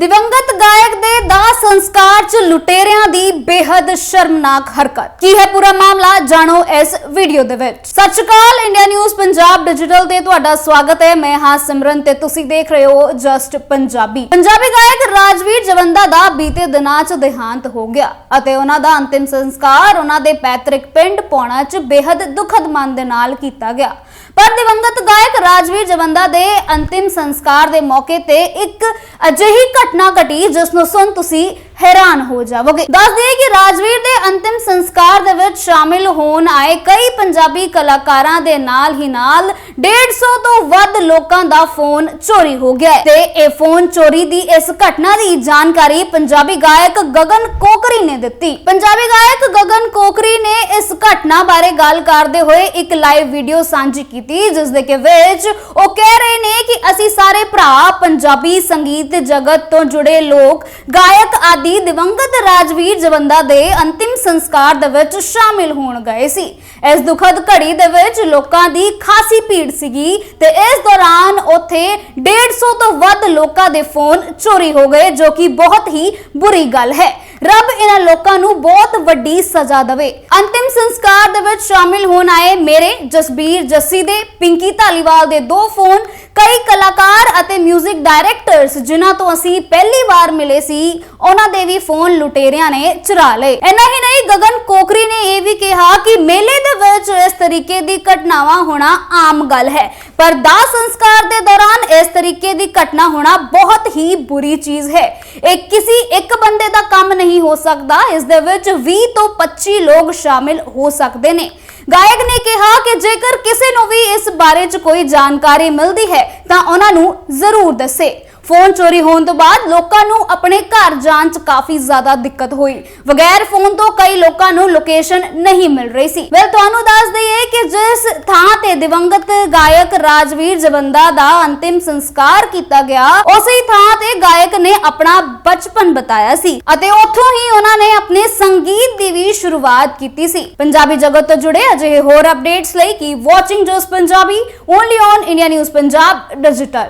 ਦਿਵੰਗਤ ਗਾਇਕ ਦੇ ਦਾਹ ਸੰਸਕਾਰ 'ਚ ਲੁਟੇਰਿਆਂ ਦੀ ਬੇहद ਸ਼ਰਮਨਾਕ ਹਰਕਤ। ਕੀ ਹੈ ਪੂਰਾ ਮਾਮਲਾ? ਜਾਣੋ ਇਸ ਵੀਡੀਓ ਦੇ ਵਿੱਚ। ਸਤਿ ਸ਼੍ਰੀ ਅਕਾਲ, ਇੰਡੀਆ ਨਿਊਜ਼ ਪੰਜਾਬ ਡਿਜੀਟਲ ਤੇ ਤੁਹਾਡਾ ਸਵਾਗਤ ਹੈ। ਮੈਂ ਹਾਂ ਸਿਮਰਨ ਤੇ ਤੁਸੀਂ ਦੇਖ ਰਹੇ ਹੋ ਜਸਟ ਪੰਜਾਬੀ। ਪੰਜਾਬੀ ਗਾਇਕ ਰਾਜਵੀਰ ਜਵੰਦਾ ਦਾ ਬੀਤੇ ਦਿਨਾਂ 'ਚ ਦੇਹਾਂਤ ਹੋ ਗਿਆ ਅਤੇ ਉਹਨਾਂ ਦਾ ਅੰਤਿਮ ਸੰਸਕਾਰ ਉਹਨਾਂ ਦੇ ਪੈਤ੍ਰਿਕ ਪਿੰਡ ਪੌਣਾ 'ਚ ਬੇहद ਦੁਖਦ ਮਨ ਦੇ ਨਾਲ ਕੀਤਾ ਗਿਆ। ਪਰ ਦਿਵੰਗਤ ਗਾਇਕ ਰਾਜਵੀਰ ਜਵੰਦਾ ਦੇ ਅੰਤਿਮ ਸੰਸਕਾਰ ਦੇ ਮੌਕੇ ਤੇ ਇੱਕ ਅਜਿਹੀ ਘਟਨਾ ਘਟੀ ਜਿਸ ਨੂੰ ਸੁਣ ਤੁਸੀਂ ਹੈਰਾਨ ਹੋ ਜਾਵੋਗੇ। ਦੱਸ ਦਈਏ ਕਿ ਰਾਜਵੀਰ ਦੇ ਅੰਤਿਮ ਸੰਸਕਾਰ ਦੇ ਵਿੱਚ ਸ਼ਾਮਿਲ ਹੋਣ ਆਏ ਕਈ ਪੰਜਾਬੀ ਕਲਾਕਾਰਾਂ ਦੇ ਨਾਲ ਹੀ ਨਾਲ 150 ਤੋਂ ਵੱਧ ਲੋਕਾਂ ਦਾ ਫੋਨ ਚੋਰੀ ਹੋ ਗਿਆ ਤੇ ਇਹ ਫੋਨ ਚੋਰੀ ਦੀ ਇਸ ਘਟਨਾ ਦੀ ਜਾਣਕਾਰੀ ਪੰਜਾਬੀ ਗਾਇਕ ਗਗਨ ਕੋਕਰੀ ਨੇ ਦਿੱਤੀ। ਪੰਜਾਬੀ ਗਾਇਕ ਗਗਨ ਕੋਕਰੀ ਨੇ ਘਟਨਾ ਬਾਰੇ ਗੱਲ ਕਰਦੇ ਹੋਏ ਇੱਕ ਲਾਈਵ ਵੀਡੀਓ ਸਾਂਝੀ ਕੀਤੀ, ਜਿਸ ਦੇ ਕੇ ਵਿੱਚ ਉਹ ਕਹਿ ਰਹੇ ਨੇ ਕਿ ਅਸੀਂ ਸਾਰੇ ਭਰਾ ਪੰਜਾਬੀ ਸੰਗੀਤ ਜਗਤ ਤੋਂ ਜੁੜੇ ਲੋਕ, ਗਾਇਕ ਆਦਿ ਦਿਵੰਗਤ ਰਾਜਵੀਰ ਜਵੰਦਾ ਦੇ ਅੰਤਿਮ ਸੰਸਕਾਰ ਦੇ ਵਿੱਚ ਸ਼ਾਮਿਲ ਹੋਣ ਗਏ ਸੀ। ਇਸ ਦੁਖਦ ਘੜੀ ਦੇ ਵਿੱਚ ਲੋਕਾਂ ਦੀ ਖਾਸੀ ਭੀੜ ਸੀਗੀ ਤੇ ਇਸ ਦੌਰਾਨ ਉੱਥੇ 150 ਤੋਂ ਵੱਧ ਲੋਕਾਂ ਦੇ ਫੋਨ ਚੋਰੀ ਹੋ ਗਏ, ਜੋ ਕਿ ਬਹੁਤ ਹੀ ਬੁਰੀ ਗੱਲ ਹੈ। ਰੱਬ ਇਹਨਾਂ ਲੋਕਾਂ ਨੂੰ ਬਹੁਤ ਵੱਡੀ ਸਜ਼ਾ ਦੇਵੇ। ਅੰਤਿਮ ਸੰਸਕਾਰ ਦੇ ਵਿੱਚ ਸ਼ਾਮਿਲ ਹੋਣ ਆਏ ਮੇਰੇ ਜਸਬੀਰ ਜੱਸੀ ਦੇ, ਪਿੰਕੀ ਧਾਲੀਵਾਲ ਦੇ ਦੋ ਫੋਨ, ਕਈ ਕਲਾਕਾਰ ਅਤੇ 뮤직 ਡਾਇਰੈਕਟਰਸ ਜਿਨ੍ਹਾਂ ਤੋਂ ਅਸੀਂ ਪਹਿਲੀ ਵਾਰ ਮਿਲੇ ਸੀ, ਉਹਨਾਂ ਦੇ ਵੀ ਫੋਨ ਲੁਟੇਰਿਆਂ ਨੇ ਚੁਰਾ ਲਏ। ਇੰਨਾ ਹੀ ਨਹੀਂ, ਗਗਨ ਕੋਕਰੀ ਨੇ ਇਹ ਵੀ ਕਿਹਾ ਕਿ ਮੇਲੇ ਦੇ ਵਿੱਚ ਇਸ ਤਰੀਕੇ ਦੀ ਘਟਨਾਵਾਂ ਹੋਣਾ ਆਮ ਗੱਲ ਹੈ। ਪਰ ਦਾ ਸੰਸਕਾਰ ਇਸ ਤਰੀਕੇ ਦੀ ਘਟਨਾ ਹੋਣਾ ਬਹੁਤ ਹੀ ਬੁਰੀ ਚੀਜ਼ ਹੈ। ਇਹ ਕਿਸੇ ਇੱਕ ਬੰਦੇ ਦਾ ਕੰਮ ਨਹੀਂ ਹੋ ਸਕਦਾ, ਇਸ ਦੇ ਵਿੱਚ 20 ਤੋਂ 25 ਲੋਕ ਸ਼ਾਮਿਲ ਹੋ ਸਕਦੇ ਨੇ। ਗਾਇਕ ਨੇ ਕਿਹਾ ਕਿ ਜੇਕਰ ਕਿਸੇ ਨੂੰ ਵੀ ਇਸ ਬਾਰੇ 'ਚ ਕੋਈ ਜਾਣਕਾਰੀ ਮਿਲਦੀ ਹੈ, ਤਾਂ ਉਹਨਾਂ ਨੂੰ ਜ਼ਰੂਰ ਦੱਸੇ। ਫੋਨ ਚੋਰੀ ਹੋਣ ਤੋਂ ਬਾਅਦ ਲੋਕਾਂ ਨੂੰ ਆਪਣੇ ਘਰ ਜਾਣ 'ਚ ਕਾਫੀ ਜ਼ਿਆਦਾ ਦਿੱਕਤ ਹੋਈ। ਬਗੈਰ ਫੋਨ ਤੋਂ ਕਈ ਲੋਕਾਂ ਨੂੰ ਲੋਕੇਸ਼ਨ ਨਹੀਂ ਮਿਲ ਰਹੀ ਸੀ। ਵੈਲ ਤੁਹਾਨੂੰ ਦੱਸ ਦਈਏ ਕਿ ਜਿਸ ਥਾਂ ਤੇ ਦਿਵੰਗਤ ਗਾਇਕ ਰਾਜਵੀਰ ਜਵੰਦਾ ਦਾ ਅੰਤਿਮ ਸੰਸਕਾਰ ਕੀਤਾ ਗਿਆ, ਉਸੇ ਥਾਂ ਤੇ ਗਾਇਕ ਨੇ ਆਪਣਾ ਬਚਪਨ ਬਤਾਇਆ ਸੀ ਅਤੇ ਉੱਥੋਂ ਹੀ ਉਹਨਾਂ ਨੇ ਆਪਣੇ ਸੰਗੀਤ ਦੀ ਵੀ ਸ਼ੁਰੂਆਤ ਕੀਤੀ ਸੀ। ਪੰਜਾਬੀ ਜਗਤ ਤੋਂ ਜੁੜੇ ਅਜਿਹੇ ਹੋਰ ਅਪਡੇਟਸ ਲਈ keep watching Jas Punjabi only on India news Punjab digital